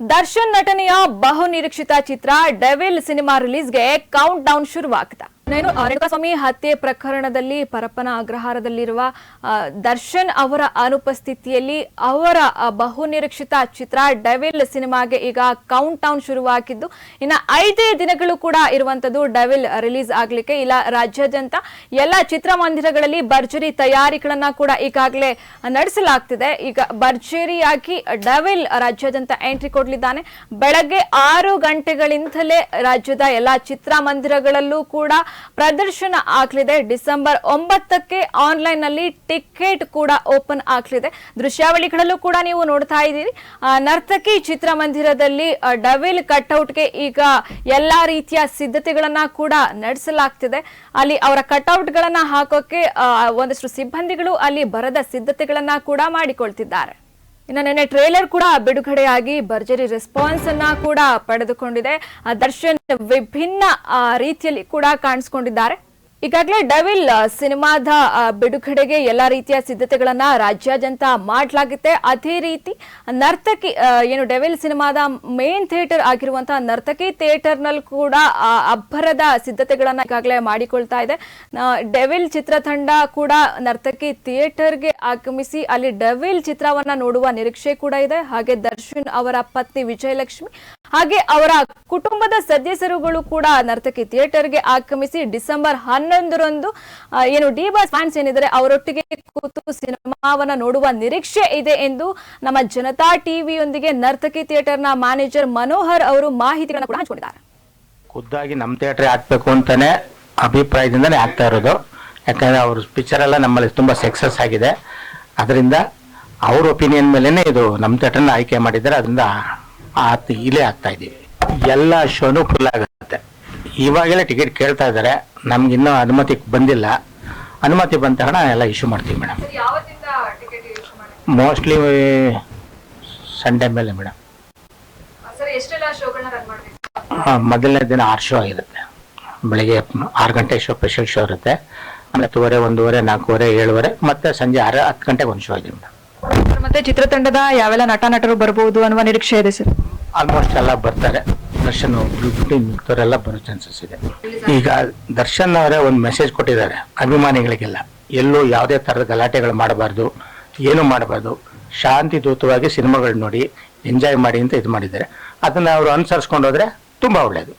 ದರ್ಶನ್ ನಟನೆಯ ಬಹು ನಿರೀಕ್ಷಿತ ಚಿತ್ರ ಡೆವಿಲ್ ಸಿನಿಮಾ ರಿಲೀಸ್ಗೆ ಕೌಂಟ್ ಡೌನ್ ಶುರುವಾಗ್ತಾ. ನೇನು ರೇಣುಕಾಸ್ವಾಮಿ ಹತ್ಯೆ ಪ್ರಕರಣದಲ್ಲಿ ಪರಪ್ಪನ ಅಗ್ರಹಾರದಲ್ಲಿರುವ ದರ್ಶನ್ ಅವರ ಅನುಪಸ್ಥಿತಿಯಲ್ಲಿ ಅವರ ಬಹುನಿರೀಕ್ಷಿತ ಬಹು ನಿರೀಕ್ಷಿತ ಚಿತ್ರ ಡೆವಿಲ್ ಸಿನಿಮಾಗೆ ಈಗ ಕೌಂಟ್ ಡೌನ್ ಶುರುವಾಗಿದ್ದು, ಇನ್ನು ಐದೇ ದಿನಗಳು ಕೂಡ ಇರುವಂತದ್ದು ಡೆವಿಲ್ ರಿಲೀಸ್ ಆಗ್ಲಿಕ್ಕೆ, ಇಲ್ಲ ರಾಜ್ಯಾದ್ಯಂತ ಎಲ್ಲ ಚಿತ್ರಮಂದಿರಗಳಲ್ಲಿ ಭರ್ಜರಿ ತಯಾರಿಗಳನ್ನ ಕೂಡ ಈಗಾಗಲೇ ನಡೆಸಲಾಗ್ತಿದೆ. ಈಗ ಭರ್ಜರಿಯಾಗಿ ಡೆವಿಲ್ ರಾಜ್ಯಾದ್ಯಂತ ಎಂಟ್ರಿ ಕೊಡಲಿದ್ದಾನೆ. ಬೆಳಗ್ಗೆ ಆರು ಗಂಟೆಗಳಿಂದಲೇ ರಾಜ್ಯದ ಎಲ್ಲ ಚಿತ್ರಮಂದಿರಗಳಲ್ಲೂ ಕೂಡ ಪ್ರದರ್ಶನ ಆಗ್ಲಿದೆ. ಡಿಸೆಂಬರ್ ಒಂಬತ್ತಕ್ಕೆ ಆನ್ಲೈನ್ನಲ್ಲಿ ಟಿಕೆಟ್ ಕೂಡ ಓಪನ್ ಆಗ್ಲಿದೆ. ದೃಶ್ಯಾವಳಿಗಳಲ್ಲೂ ಕೂಡ ನೀವು ನೋಡ್ತಾ ಇದ್ದೀರಿ. ನರ್ತಕಿ ಚಿತ್ರಮಂದಿರದಲ್ಲಿ ಡವಿಲ್ ಕಟ್ಔಟ್ಗೆ ಈಗ ಎಲ್ಲಾ ರೀತಿಯ ಸಿದ್ಧತೆಗಳನ್ನ ಕೂಡ ನಡೆಸಲಾಗ್ತಿದೆ. ಅಲ್ಲಿ ಅವರ ಕಟ್ಔಟ್ಗಳನ್ನ ಹಾಕೋಕೆ ಒಂದಷ್ಟು ಸಿಬ್ಬಂದಿಗಳು ಅಲ್ಲಿ ಬರದ ಸಿದ್ಧತೆಗಳನ್ನ ಕೂಡ ಮಾಡಿಕೊಳ್ತಿದ್ದಾರೆ. ಇನ್ನು ನಿನ್ನೆ ಟ್ರೇಲರ್ ಕೂಡ ಬಿಡುಗಡೆಯಾಗಿ, ಭರ್ಜರಿ ರೆಸ್ಪಾನ್ಸ್ ಅನ್ನ ಕೂಡ ಪಡೆದುಕೊಂಡಿದೆ. ದರ್ಶನ್ ವಿಭಿನ್ನ ರೀತಿಯಲ್ಲಿ ಕೂಡ ಕಾಣಿಸ್ಕೊಂಡಿದ್ದಾರೆ. ಈಗಾಗಲೇ ಡವಿಲ್ ಸಿನಿಮಾದ ಬಿಡುಗಡೆಗೆ ಎಲ್ಲ ರೀತಿಯ ಸಿದ್ಧತೆಗಳನ್ನ ರಾಜ್ಯಾದ್ಯಂತ ಮಾಡಲಾಗುತ್ತೆ. ಅದೇ ರೀತಿ ನರ್ತಕಿ ಏನು ಡೆವಿಲ್ ಸಿನಿಮಾದ ಮೇನ್ ಥಿಯೇಟರ್ ಆಗಿರುವಂತಹ ನರ್ತಕಿ ಥಿಯೇಟರ್ನಲ್ಲಿ ಕೂಡ ಅಬ್ಬರದ ಸಿದ್ಧತೆಗಳನ್ನ ಈಗಾಗಲೇ ಮಾಡಿಕೊಳ್ತಾ ಇದೆ. ಡೆವಿಲ್ ಚಿತ್ರತಂಡ ಕೂಡ ನರ್ತಕಿ ಥಿಯೇಟರ್ಗೆ ಆಗಮಿಸಿ ಅಲ್ಲಿ ಡೆವಿಲ್ ಚಿತ್ರವನ್ನ ನೋಡುವ ನಿರೀಕ್ಷೆ ಕೂಡ ಇದೆ. ಹಾಗೆ ದರ್ಶನ್ ಅವರ ಪತ್ನಿ ವಿಜಯಲಕ್ಷ್ಮಿ ಹಾಗೆ ಅವರ ಕುಟುಂಬದ ಸದಸ್ಯರುಗಳು ಕೂಡ ನರ್ತಕಿ ಥಿಯೇಟರ್ಗೆ ಆಗಮಿಸಿ ಡಿಸೆಂಬರ್ ಹನ್ನೊಂದರಂದು ಏನು ಡಿ ಬಾಸ್ ಫ್ಯಾನ್ಸ್ ಏನಿದ್ದಾರೆ ಅವರೊಟ್ಟಿಗೆ ಕೂತು ಸಿನಿಮಾವನ್ನ ನೋಡುವ ನಿರೀಕ್ಷೆ ಇದೆ ಎಂದು ನಮ್ಮ ಜನತಾ ಟಿವಿಯೊಂದಿಗೆ ನರ್ತಕಿ ಥಿಯೇಟರ್ನ ಮ್ಯಾನೇಜರ್ ಮನೋಹರ್ ಅವರು ಮಾಹಿತಿಗಳನ್ನು ಕೂಡ ಹಂಚಿಕೊಂಡಿದ್ದಾರೆ. ಖುದ್ದಾಗಿ ನಮ್ಮ ಥಿಯೇಟರ್ ಹಾಕ್ಬೇಕು ಅಂತಾನೆ ಅಭಿಪ್ರಾಯದಿಂದನೇ ಆಗ್ತಾ ಇರೋದು. ಯಾಕಂದ್ರೆ ಅವ್ರ ಪಿಕ್ಚರ್ ಎಲ್ಲ ನಮ್ಮಲ್ಲಿ ತುಂಬಾ ಸಕ್ಸಸ್ ಆಗಿದೆ. ಅದರಿಂದ ಅವ್ರ ಒಪಿನಿಯನ್ ಮೇಲೆನೆ ಇದು ನಮ್ಮ ಥಿಯೇಟರ್ನ ಆಯ್ಕೆ ಮಾಡಿದ್ದಾರೆ. ಅದರಿಂದ ಆತ್ ಇಲ್ಲೇ ಆಗ್ತಾ ಇದೀವಿ ಎಲ್ಲ ಶೋನು ಫುಲ್ ಆಗುತ್ತೆ. ಇವಾಗೆಲ್ಲ ಟಿಕೆಟ್ ಕೇಳ್ತಾ ಇದ್ದಾರೆ ನಮ್ಗೆ ಇನ್ನೂ ಅನುಮತಿ ಬಂದಿಲ್ಲ. ಅನುಮತಿ ಬಂದ ತಕ್ಷಣ ಎಲ್ಲ ಇಶ್ಯೂ ಮಾಡ್ತೀವಿ ಮೇಡಮ್ ಮೋಸ್ಟ್ಲಿ ಸಂಡೇ ಮೇಲೆ ಮೇಡಮ್ ಮೊದಲನೇ ದಿನ ಆರು ಶೋ ಆಗಿರುತ್ತೆ. ಬೆಳಿಗ್ಗೆ ಆರು ಗಂಟೆ ಶೋ ಸ್ಪೆಷಲ್ ಶೋ ಇರುತ್ತೆ. ಆಮೇಲೆ ಹತ್ತುವರೆ ಒಂದೂವರೆ ನಾಲ್ಕೂವರೆ ಏಳುವರೆ ಮತ್ತೆ ಸಂಜೆ ಆರು ಹತ್ತು ಗಂಟೆಗೆ ಒಂದು ಶೋ ಇದೆ ಮೇಡಮ್ ಮತ್ತೆ ಚಿತ್ರತಂಡದ ಯಾವೆಲ್ಲ ನಟ ನಟರು ಬರಬಹುದು ಅನ್ನುವ ನಿರೀಕ್ಷೆ ಇದೆ ಸರ್. ಆಲ್ಮೋಸ್ಟ್ ಎಲ್ಲ ಬರ್ತಾರೆ. ದರ್ಶನ್ ಮಿಕ್ತವರೆಲ್ಲ ಬರೋ ಚಾನ್ಸಸ್ ಇದೆ. ಈಗ ದರ್ಶನ್ ಅವರೇ ಒಂದು ಮೆಸೇಜ್ ಕೊಟ್ಟಿದ್ದಾರೆ, ಅಭಿಮಾನಿಗಳಿಗೆಲ್ಲ. ಎಲ್ಲೂ ಯಾವುದೇ ಥರದ ಗಲಾಟೆಗಳು ಮಾಡಬಾರ್ದು, ಏನು ಮಾಡಬಾರ್ದು ಶಾಂತಿದೂತವಾಗಿ ಸಿನಿಮಾಗಳು ನೋಡಿ ಎಂಜಾಯ್ ಮಾಡಿ ಅಂತ ಇದು ಮಾಡಿದ್ದಾರೆ. ಅದನ್ನು ಅವರು ಅನುಸರಿಸ್ಕೊಂಡು ಹೋದರೆ ತುಂಬ ಒಳ್ಳೇದು.